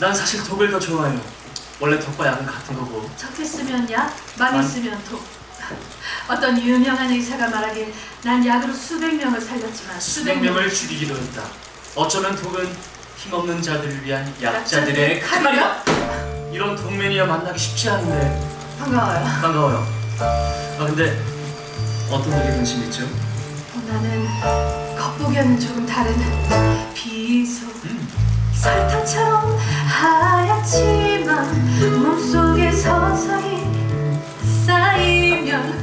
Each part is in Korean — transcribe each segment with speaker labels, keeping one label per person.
Speaker 1: 난 사실 독을 더 좋아해요. 원래 독과 약은 같은 거고.
Speaker 2: 적게 쓰면 약, 쓰면 독. 어떤 유명한 의사가 말하길 난 약으로 수백 명을 살렸지만
Speaker 1: 수백 명을 죽이기도 했다. 어쩌면 독은 힘없는 자들을 위한 약자들의 칼이다. 이런 동맹이야 만나기 쉽지 않은데
Speaker 2: 반가워요.
Speaker 1: 반가워요. 아 근데 어떤 일에 관심 있죠?
Speaker 2: 어, 나는 겉보기에는 조금 다른 비소
Speaker 1: 음,
Speaker 2: 설탕처럼 하얗지만 몸속에 서서히 쌓이면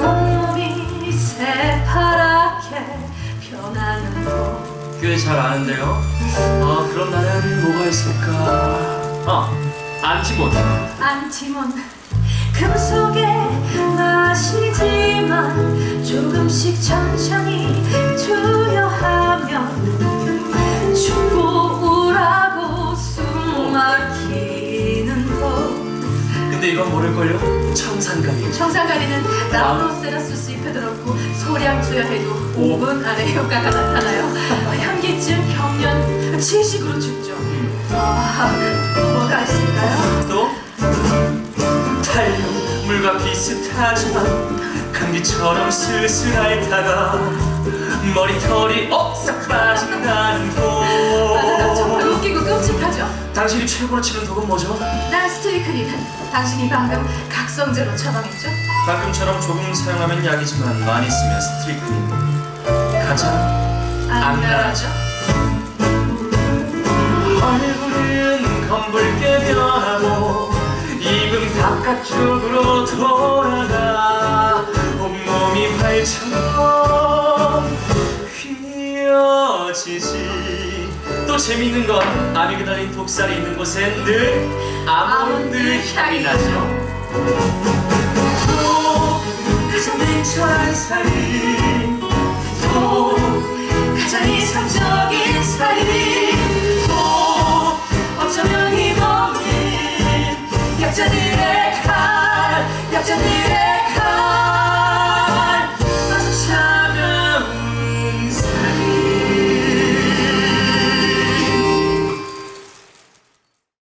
Speaker 2: 온몸이 새파랗게 변하는 법
Speaker 1: 꽤잘 아는데요. 아 그럼 나는 뭐가 있을까? 아 안티몬.
Speaker 2: 안티몬 금속에 마시지만 조금씩 천천히
Speaker 1: 근데 이건 모를걸요? 청산가리.
Speaker 2: 청산가리는 라우로세라수스 잎에 들었고 소량 투여해도 5분 안에 효과가 나타나요 어, 현기증, 경련, 질식으로 죽죠 아, 또 뭐가 있을까요?
Speaker 1: 또 달력 물과 비슷하지만 감기처럼 슬슬 앓다가 머리털이 억싹 빠진다는
Speaker 2: 맞
Speaker 1: 당신이 최고로 치는 독은 뭐죠?
Speaker 2: 난 스트리크닌 당신이 방금 각성제로 처방했죠?
Speaker 1: 방금처럼 조금 사용하면 약이지만 많이 쓰면 스트리크닌 가장
Speaker 2: 안나라죠?
Speaker 1: 얼굴은 검붉게 변하고 입은 바깥쪽으로 돌아가 온몸이 발처럼 휘어지지 또 재밌는 건 아미 그달린 독살이 있는 곳엔 늘 아몬드 향이 나죠. 가장 이상적